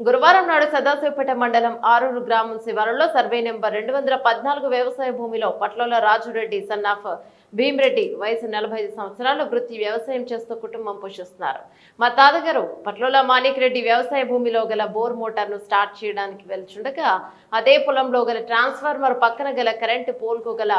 గురువారం నాడు సదాశివపేట మండలం ఆరూరు గ్రామం శివారులో సర్వే నెంబర్ రెండు వందల పద్నాలుగు వ్యవసాయ భూమిలో పట్లోల రాజురెడ్డి సన్నాఫ్ భీమిరెడ్డి వయసు నలభై ఐదు సంవత్సరాలు వృత్తి వ్యవసాయం చేస్తూ కుటుంబం పోషిస్తున్నారు. మా తాతగారు పట్లోల మాణిక్ రెడ్డి వ్యవసాయ భూమిలో గల బోర్ మోటార్ను స్టార్ట్ చేయడానికి వెళ్తుండగా అదే పొలంలో గల ట్రాన్స్ఫార్మర్ పక్కన గల కరెంటు పోల్కు గల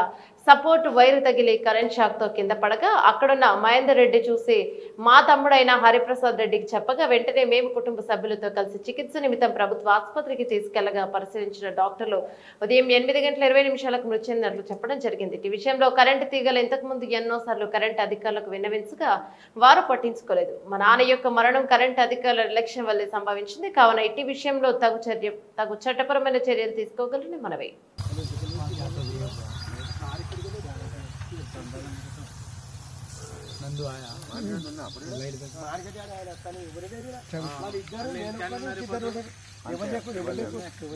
సపోర్ట్ వైర్ తగిలి కరెంట్ షాక్తో కింద పడగా అక్కడున్న మహేందర్ రెడ్డి చూసి మా తమ్ముడైన హరిప్రసాద్ రెడ్డికి చెప్పగా వెంటనే మేము కుటుంబ సభ్యులతో కలిసి చికిత్స నిమిత్తం ప్రభుత్వ ఆసుపత్రికి తీసుకెళ్ళగా పరిశీలించిన డాక్టర్లు ఉదయం ఎనిమిది గంటల ఇరవై నిమిషాలకు మృతి చెందినట్లు చెప్పడం జరిగింది. ఈ విషయంలో కరెంటు తీగలు ఇంతకుముందు ఎన్నో ఎన్నోసార్లు కరెంటు అధికారులకు విన్నవించగా వారు పట్టించుకోలేదు. మా నాన్న యొక్క మరణం కరెంటు అధికారుల నిర్లక్ష్యం వల్లే సంభవించింది. కావున ఇట్టి విషయంలో తగు చర్య తగు చట్టపరమైన చర్యలు తీసుకోగలని మనవి. నందు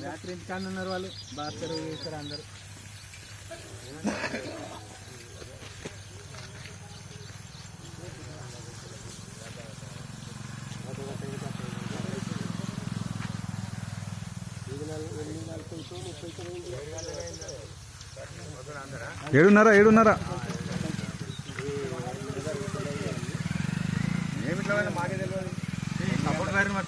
రాత్రి ఇంటికాడ ఉన్నారు వాళ్ళు బాగా చేస్తారు అందరు ఏడున్నారా ఏడున్నారా. ఎట్లా మాకే తెలియదు